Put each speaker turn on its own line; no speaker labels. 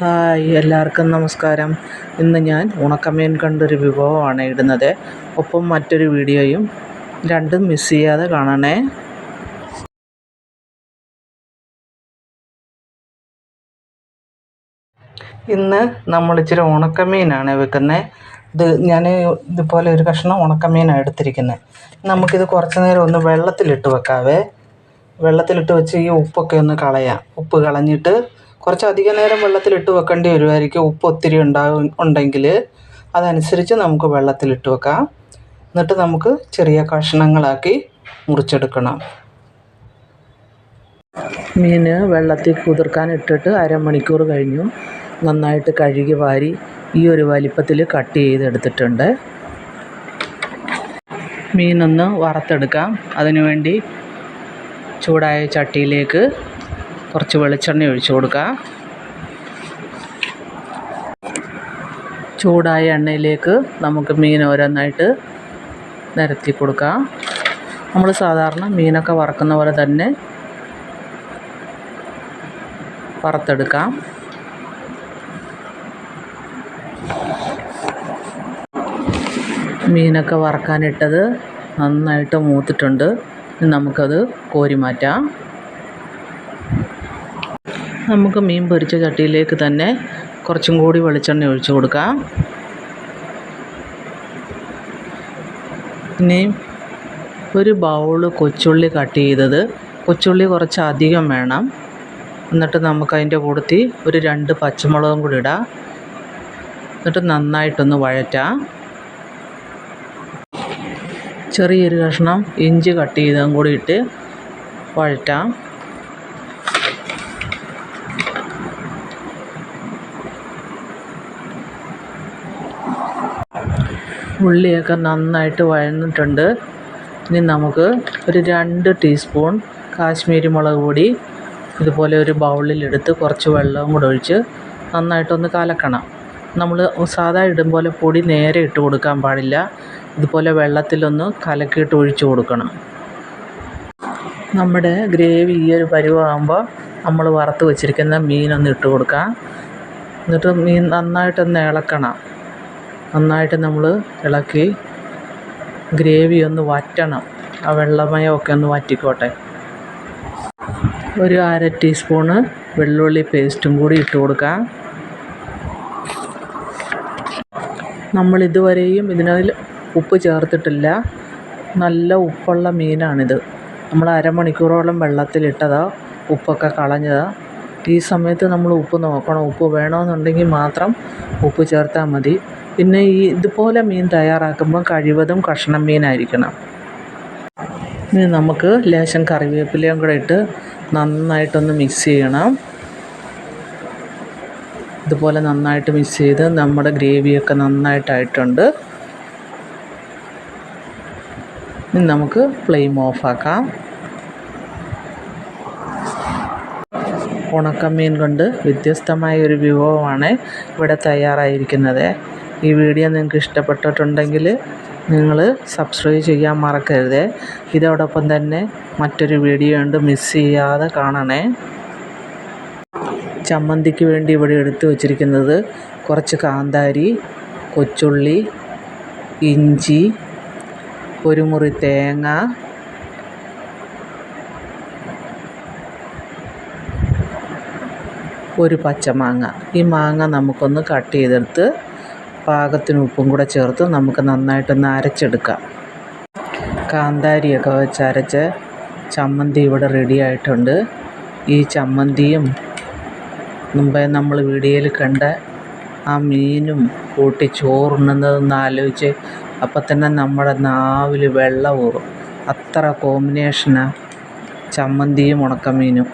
Hi എല്ലാവർക്കും നമസ്കാരം. ഇന്ന് ഞാൻ ഉണക്കമീൻ കണ്ടൊരു വിഭവമാണ് ഇടുന്നത്. ഒപ്പം മറ്റൊരു വീഡിയോയും രണ്ടും മിസ് ചെയ്യാതെ കാണണേ. ഇന്ന് നമ്മൾ ഇച്ചിരി ഉണക്കമീനാണ് വെക്കുന്നത് ഇത് ഞാൻ ഇതുപോലെ ഒരു കഷ്ണം ഉണക്കമീനാണ് എടുത്തിരിക്കുന്നത് നമുക്കിത് കുറച്ച് നേരം ഒന്ന് വെള്ളത്തിലിട്ട് വെക്കാവേ. വെള്ളത്തിലിട്ട് വെച്ച് ഈ ഉപ്പൊക്കെ ഒന്ന് കളയാം. ഉപ്പ് കളഞ്ഞിട്ട് കുറച്ച് അധിക നേരം വെള്ളത്തിലിട്ട് വെക്കേണ്ടി വരുമായിരിക്കും ഉപ്പ് ഒത്തിരി ഉണ്ടാകും ഉണ്ടെങ്കിൽ അതനുസരിച്ച് നമുക്ക് വെള്ളത്തിലിട്ട് വെക്കാം. എന്നിട്ട് നമുക്ക് ചെറിയ കഷ്ണങ്ങളാക്കി മുറിച്ചെടുക്കണം. മീൻ വെള്ളത്തിൽ കുതിർക്കാൻ ഇട്ടിട്ട് അരമണിക്കൂർ കഴിഞ്ഞു. നന്നായിട്ട് കഴുകി വാരി ഈ ഒരു വലിപ്പത്തിൽ കട്ട് ചെയ്തെടുത്തിട്ടുണ്ട്. മീനൊന്ന് വറുത്തെടുക്കാം. അതിനുവേണ്ടി ചൂടായ ചട്ടിയിലേക്ക് കുറച്ച് വെളിച്ചെണ്ണ ഒഴിച്ചു കൊടുക്കുക ചൂടായ എണ്ണയിലേക്ക് നമുക്ക് മീൻ ഓരോന്നായിട്ട് നിരത്തി കൊടുക്കാം. നമ്മൾ സാധാരണ മീനൊക്കെ വറക്കുന്ന പോലെ തന്നെ വറുത്തെടുക്കാം. മീനൊക്കെ വറക്കാനിട്ടത് നന്നായിട്ട് മൂത്തിട്ടുണ്ട്. നമുക്കത് കോരി മാറ്റാം. നമുക്ക് മീൻ പൊരിച്ച ചട്ടിയിലേക്ക് തന്നെ കുറച്ചും കൂടി വെളിച്ചെണ്ണ ഒഴിച്ചു കൊടുക്കാം. ഇനി ഒരു ബൗൾ കൊച്ചുള്ളി കട്ട് ചെയ്തത്. കൊച്ചുള്ളി കുറച്ച് അധികം വേണം. എന്നിട്ട് നമുക്ക് അതിന്റെ കൂടത്തിൽ ഒരു രണ്ട് പച്ചമുളകും കൂടി ഇടാം. എന്നിട്ട് നന്നായിട്ടൊന്ന് വഴറ്റാം. ചെറിയൊരു കഷ്ണം ഇഞ്ചി കട്ട് ചെയ്തതും കൂടി ഇട്ട് വഴറ്റാം. ഉള്ളിയൊക്കെ നന്നായിട്ട് വഴന്നിട്ടുണ്ട്. ഇനി നമുക്ക് ഒരു രണ്ട് ടീസ്പൂൺ കാശ്മീരി മുളക് പൊടി ഇതുപോലെ ഒരു ബൗളിലെടുത്ത് കുറച്ച് വെള്ളവും കൂടെ ഒഴിച്ച് നന്നായിട്ടൊന്ന് കലക്കണം. നമ്മൾ സാധാ ഇടും പോലെ പൊടി നേരെ ഇട്ട് കൊടുക്കാൻ പാടില്ല. ഇതുപോലെ വെള്ളത്തിലൊന്ന് കലക്കിയിട്ട് ഒഴിച്ചു കൊടുക്കണം. നമ്മുടെ ഗ്രേവി ഈ ഒരു പരിവാകുമ്പോൾ നമ്മൾ വറുത്ത് വെച്ചിരിക്കുന്ന മീനൊന്ന് ഇട്ട് കൊടുക്കാം. എന്നിട്ട് മീൻ നന്നായിട്ടൊന്ന് ഇളക്കണം. നന്നായിട്ട് നമ്മൾ ഇളക്കി ഗ്രേവി ഒന്ന് വറ്റണം. ആ വെള്ളമയമൊക്കെ ഒന്ന് വറ്റിക്കോട്ടെ. ഒരു അര ടീസ്പൂണ് വെള്ളുള്ളി പേസ്റ്റും കൂടി ഇട്ട് കൊടുക്കാം. നമ്മൾ ഇതുവരെയും ഇതിനതിൽ ഉപ്പ് ചേർത്തിട്ടില്ല. നല്ല ഉപ്പുള്ള മീനാണിത്. നമ്മൾ അരമണിക്കൂറോളം വെള്ളത്തിലിട്ടതാണ് ഉപ്പൊക്കെ കളഞ്ഞതാ. ഈ സമയത്ത് നമ്മൾ ഉപ്പ് നോക്കണം. ഉപ്പ് വേണമെന്നുണ്ടെങ്കിൽ മാത്രം ഉപ്പ് ചേർത്താൽ മതി. പിന്നെ ഈ ഇതുപോലെ മീൻ തയ്യാറാക്കുമ്പോൾ കഴിവതും കഷ്ണം മീനായിരിക്കണം. ഇനി നമുക്ക് ലേശം കറിവേപ്പിലയും കൂടെ ഇട്ട് നന്നായിട്ടൊന്ന് മിക്സ് ചെയ്യണം. ഇതുപോലെ നന്നായിട്ട് മിക്സ് ചെയ്ത് നമ്മുടെ ഗ്രേവിയൊക്കെ നന്നായിട്ടായിട്ടുണ്ട്. ഇനി നമുക്ക് ഫ്ലെയിം ഓഫാക്കാം ഉണക്കമീൻ കൊണ്ട് വ്യത്യസ്തമായ ഒരു വിഭവമാണ് ഇവിടെ തയ്യാറായിരിക്കുന്നത്. ഈ വീഡിയോ നിങ്ങൾക്ക് ഇഷ്ടപ്പെട്ടിട്ടുണ്ടെങ്കിൽ നിങ്ങൾ സബ്സ്ക്രൈബ് ചെയ്യാൻ മറക്കരുത്. ഇതോടൊപ്പം തന്നെ മറ്റൊരു വീഡിയോ ഉണ്ട് മിസ് ചെയ്യാതെ കാണണേ. ചമ്മന്തിക്ക് വേണ്ടി ഇവിടെ എടുത്തു വച്ചിരിക്കുന്നത് കുറച്ച് കാന്താരി കൊച്ചുള്ളി ഇഞ്ചി ഒരു മുറി തേങ്ങ ഒരു പച്ചമാങ്ങ ഈ മാങ്ങ നമുക്കൊന്ന് കട്ട് ചെയ്തെടുത്ത് പാകത്തിന് ഉപ്പും കൂടെ ചേർത്ത് നമുക്ക് നന്നായിട്ടൊന്ന് അരച്ചെടുക്കാം. കാന്താരിയൊക്കെ വെച്ച് അരച്ച് ചമ്മന്തി ഇവിടെ റെഡി ആയിട്ടുണ്ട്. ഈ ചമ്മന്തിയും മുമ്പേ നമ്മൾ വീഡിയോയിൽ കണ്ട ആ മീനും കൂട്ടി ചോറുണ്ണുന്നതെന്ന് ആലോചിച്ച് അപ്പം തന്നെ നമ്മുടെ നാവിൽ വെള്ളം ഊറും. അത്ര കോമ്പിനേഷനാണ് ചമ്മന്തിയും ഉണക്കമീനും.